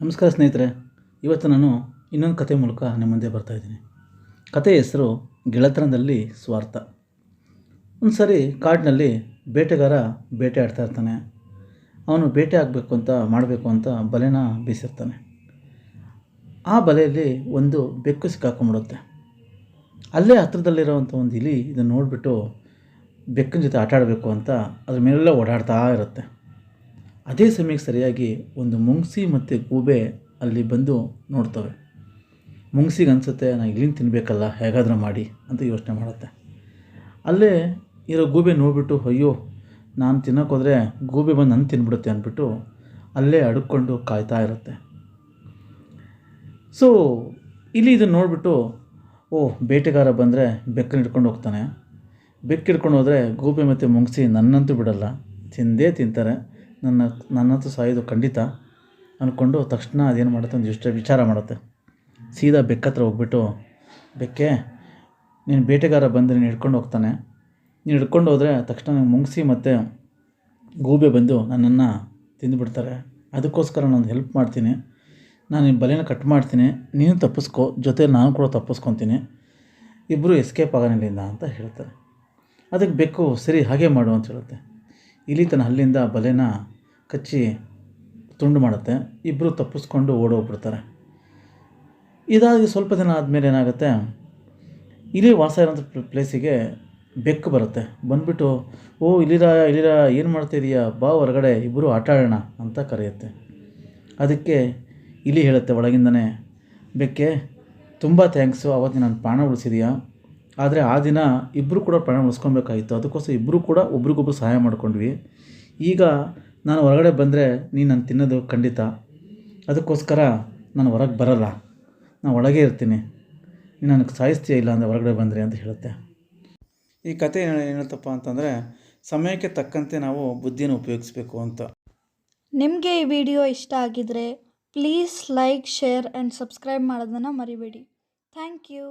ನಮಸ್ಕಾರ ಸ್ನೇಹಿತರೆ, ಇವತ್ತು ನಾನು ಇನ್ನೊಂದು ಕತೆ ಮೂಲಕ ನಿಮ್ಮ ಮುಂದೆ ಬರ್ತಾಯಿದ್ದೀನಿ ಕಥೆಯ ಹೆಸರು ಗೆಳೆತನದಲ್ಲಿ ಸ್ವಾರ್ಥ. ಒಂದು ಸರಿ ಕಾಡಿನಲ್ಲಿ ಬೇಟೆಗಾರ ಬೇಟೆ ಆಡ್ತಾ ಇರ್ತಾನೆ. ಅವನು ಬೇಟೆ ಆಗಬೇಕು ಅಂತ ಮಾಡಬೇಕು ಅಂತ ಬಲೆನ ಬೀಸಿರ್ತಾನೆ. ಆ ಬಲೆಯಲ್ಲಿ ಒಂದು ಬೆಕ್ಕು ಸಿಕ್ಕಾಕೊಂಡ್ಬಿಡುತ್ತೆ ಅಲ್ಲೇ ಹತ್ರದಲ್ಲಿರೋವಂಥ ಒಂದು ಇಲಿ ಇದನ್ನು ನೋಡಿಬಿಟ್ಟು ಬೆಕ್ಕಿನ ಜೊತೆ ಆಟ ಆಡಬೇಕು ಅಂತ ಅದ್ರ ಮೇಲೆಲ್ಲ ಓಡಾಡ್ತಾ ಇರುತ್ತೆ. ಅದೇ ಸಮಯಕ್ಕೆ ಸರಿಯಾಗಿ ಒಂದು ಮುಂಗ್ಸಿ ಮತ್ತು ಗೂಬೆ ಅಲ್ಲಿ ಬಂದು ನೋಡ್ತವೆ. ಮುಂಗ್ಸಿಗೆ ಅನಿಸುತ್ತೆ ನಾನು ಇಲ್ಲಿಂದ ತಿನ್ನಬೇಕಲ್ಲ ಹೇಗಾದರೂ ಮಾಡಿ ಅಂತ ಯೋಚನೆ ಮಾಡುತ್ತೆ. ಅಲ್ಲೇ ಇರೋ ಗೂಬೆ ನೋಡಿಬಿಟ್ಟು, ಅಯ್ಯೋ, ನಾನು ತಿನ್ನೋಕ್ಕೋದ್ರೆ ಗೂಬೆ ಬಂದು ನನ್ನ ತಿನ್ಬಿಡುತ್ತೆ ಅಂದ್ಬಿಟ್ಟು ಅಲ್ಲೇ ಅಡ್ಕೊಂಡು ಕಾಯ್ತಾ ಇರುತ್ತೆ. ಸೊ ಇಲ್ಲಿ ಇದನ್ನು ನೋಡಿಬಿಟ್ಟು, ಓ, ಬೇಟೆಗಾರ ಬಂದರೆ ಬೆಕ್ಕನ್ನು ಹಿಡ್ಕೊಂಡು ಹೋಗ್ತಾನೆ. ಬೆಕ್ಕಿಡ್ಕೊಂಡು ಹೋದರೆ ಗೂಬೆ ಮತ್ತು ಮುಂಗ್ಸಿ ನನ್ನಂತೂ ಬಿಡಲ್ಲ. ತಿಂದೇ ತಿಂತಾರೆ. ನನ್ನ ನನ್ನಂತೂ ಸಾಯೋದು ಖಂಡಿತ ಅಂದ್ಕೊಂಡು ತಕ್ಷಣ ಅದೇನು ಮಾಡುತ್ತೆ ಒಂದು ಇಷ್ಟ ವಿಚಾರ ಮಾಡುತ್ತೆ. ಸೀದಾ ಬೆಕ್ಕತ್ರ ಹೋಗ್ಬಿಟ್ಟು, ಬೆಕ್ಕೆ, ನೀನು ಬೇಟೆಗಾರ ಬಂದು ನೀನು ಹಿಡ್ಕೊಂಡು ಹೋಗ್ತಾನೆ. ನೀನು ಹಿಡ್ಕೊಂಡು ಹೋದರೆ ತಕ್ಷಣ ನಂಗೆ ಮುಂಗಿಸಿ ಮತ್ತು ಗೂಬೆ ಬಂದು ನನ್ನನ್ನು ತಿಂದುಬಿಡ್ತಾರೆ. ಅದಕ್ಕೋಸ್ಕರ ನಾನು ಹೆಲ್ಪ್ ಮಾಡ್ತೀನಿ. ನಾನು ನಿಮ್ಮ ಬಲೆನ ಕಟ್ ಮಾಡ್ತೀನಿ. ನೀನು ತಪ್ಪಿಸ್ಕೊ, ಜೊತೆ ನಾನು ಕೂಡ ತಪ್ಪಿಸ್ಕೊತೀನಿ. ಇಬ್ಬರು ಎಸ್ಕೇಪ್ ಆಗೋಣ ಅಂತ ಹೇಳ್ತಾರೆ. ಅದಕ್ಕೆ ಬೆಕ್ಕು ಸರಿ ಹಾಗೆ ಮಾಡು ಅಂತ ಹೇಳುತ್ತೆ. ಇಲ್ಲಿ ತನ್ನ ಹಲ್ಲಿಂದ ಬಲೆನ ಕಚ್ಚಿ ತುಂಡು ಮಾಡುತ್ತೆ. ಇಬ್ಬರು ತಪ್ಪಿಸ್ಕೊಂಡು ಓಡೋಗ್ಬಿಡ್ತಾರೆ ಇದಾಗಿ ಸ್ವಲ್ಪ ದಿನ ಆದಮೇಲೆ ಏನಾಗುತ್ತೆ? ಇಲಿ ವಾಸ ಇರೋಂಥ ಪ್ಲೇಸಿಗೆ ಬೆಕ್ಕು ಬರುತ್ತೆ. ಬಂದುಬಿಟ್ಟು, ಓ, ಇಲಿರ ಇಲಿರ, ಏನು ಮಾಡ್ತಿದೀಯಾ ಬಾ ಹೊರಗಡೆ ಇಬ್ಬರು ಆಟ ಅಂತ ಕರೆಯುತ್ತೆ. ಅದಕ್ಕೆ ಇಲಿ ಹೇಳುತ್ತೆ ಒಳಗಿಂದನೇ, ಬೆಕ್ಕೆ, ತುಂಬ ಥ್ಯಾಂಕ್ಸು ಅವತ್ತು ನಾನು ಪ್ರಾಣ ಉಳಿಸಿದೀಯಾ? ಆದರೆ ಆ ದಿನ ಇಬ್ಬರು ಕೂಡ ಪ್ರಯಾಣ ಉಳಿಸ್ಕೊಬೇಕಾಗಿತ್ತು ಅದಕ್ಕೋಸ್ಕರ ಇಬ್ಬರು ಕೂಡ ಒಬ್ರಿಗೊಬ್ರು ಸಹಾಯ ಮಾಡ್ಕೊಂಡ್ವಿ. ಈಗ ನಾನು ಹೊರಗಡೆ ಬಂದರೆ ನೀನು ನಾನು ತಿನ್ನೋದು ಖಂಡಿತ. ಅದಕ್ಕೋಸ್ಕರ ನಾನು ಹೊರಗೆ ಬರಲ್ಲ. ನಾನು ಒಳಗೆ ಇರ್ತೀನಿ. ನೀನು ನನಗೆ ಸಾಯಿಸ್ತೀಯ ಇಲ್ಲ ಅಂದರೆ ಹೊರಗಡೆ ಬಂದರೆ ಅಂತ ಹೇಳುತ್ತೆ. ಈ ಕತೆ ಏನಂತಪ್ಪ ಅಂತಂದರೆ, ಸಮಯಕ್ಕೆ ತಕ್ಕಂತೆ ನಾವು ಬುದ್ಧಿಯನ್ನು ಉಪಯೋಗಿಸ್ಬೇಕು ಅಂತ. ನಿಮಗೆ ಈ ವಿಡಿಯೋ ಇಷ್ಟ ಆಗಿದರೆ, please like, share and subscribe ಮಾಡೋದನ್ನು ಮರಿಬೇಡಿ. Thank you.